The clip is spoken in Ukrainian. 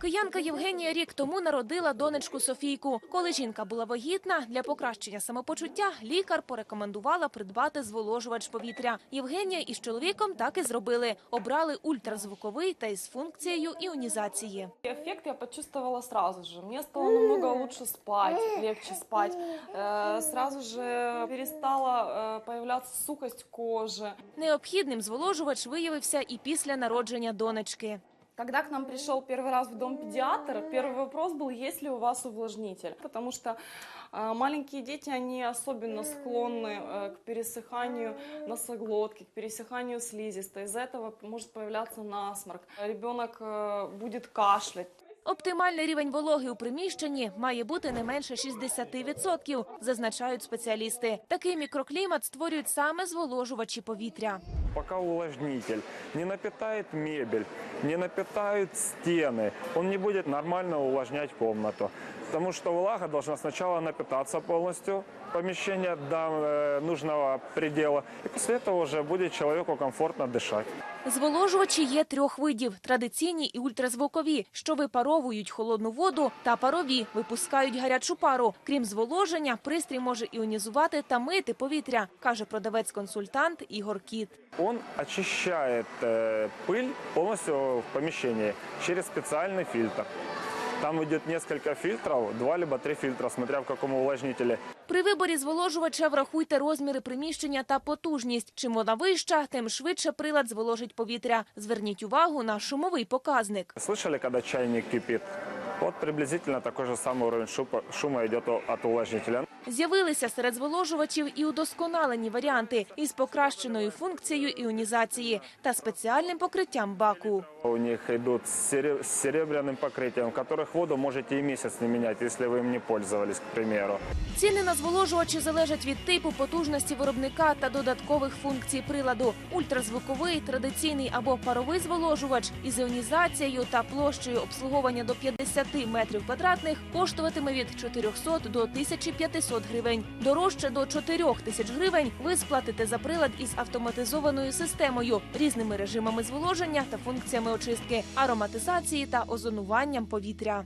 Киянка Євгенія рік тому народила донечку Софійку. Коли жінка була вагітна, для покращення самопочуття лікар порекомендувала придбати зволожувач повітря. Євгенія із чоловіком так і зробили. Обрали ультразвуковий та із функцією іонізації. Эффект я почувствовала сразу же. Мне стало намного лучше спать, легче спать. Э, Сразу же перестала э, появляться сухость кожи. Необхідним зволожувач виявився і після народження донечки. Когда к нам пришел первый раз в дом педиатр, первый вопрос был, есть ли у вас увлажнитель. Потому что э, маленькие дети, они особенно склонны э, к пересыханию носоглотки, к пересыханию слизистой. Из-за этого может появляться насморк. Ребенок э, будет кашлять. Оптимальний рівень вологи у приміщенні має бути не менше 60%, зазначають спеціалісти. Такий мікроклімат створюють саме зволожувачі повітря. Пока увлажнитель не напитає мебель, не напитає стіни, він не буде нормально увлажняти комнату. Потому что влага должна сначала напитаться полностью помещение до э, нужного предела, и после этого уже будет человеку комфортно дышать. Зволожувачі є трьох видів: традиційні і ультразвукові, що випаровують холодну воду, та парові випускають гарячу пару. Крім зволоження, пристрій може іонізувати та мити повітря, каже продавець-консультант Ігор Кіт. Он очищает э, пыль полностью в помещении через специальный фильтр. Там идет несколько фильтров, два либо три фильтра, смотря в каком увлажнителе. При виборі зволожувача врахуйте розміри приміщення та потужність. Чим вона вища, тим швидше прилад зволожить повітря. Зверніть увагу на шумовий показник. Слышали, коли чайник кипить? От приблизительно такой же самый уровень шума идет о- от увлажнителя. З'явилися серед зволожувачів і удосконалені варіанти із покращеною функцією іонізації та спеціальним покриттям баку. У них идут с сере- с серебряным покрытием, которых воду можете и месяц не менять, если вы им не пользовались, к примеру. Ціни на зволожувачі залежать від типу потужності виробника та додаткових функцій приладу. Ультразвуковий, традиційний або паровий зволожувач із іонізацією та площею обслуговування до 50 метрів квадратних коштуватиме від 400 до 1500 гривень. Дорожче до 4 тисяч гривень ви сплатите за прилад із автоматизованою системою, різними режимами зволоження та функціями очистки, ароматизації та озонуванням повітря.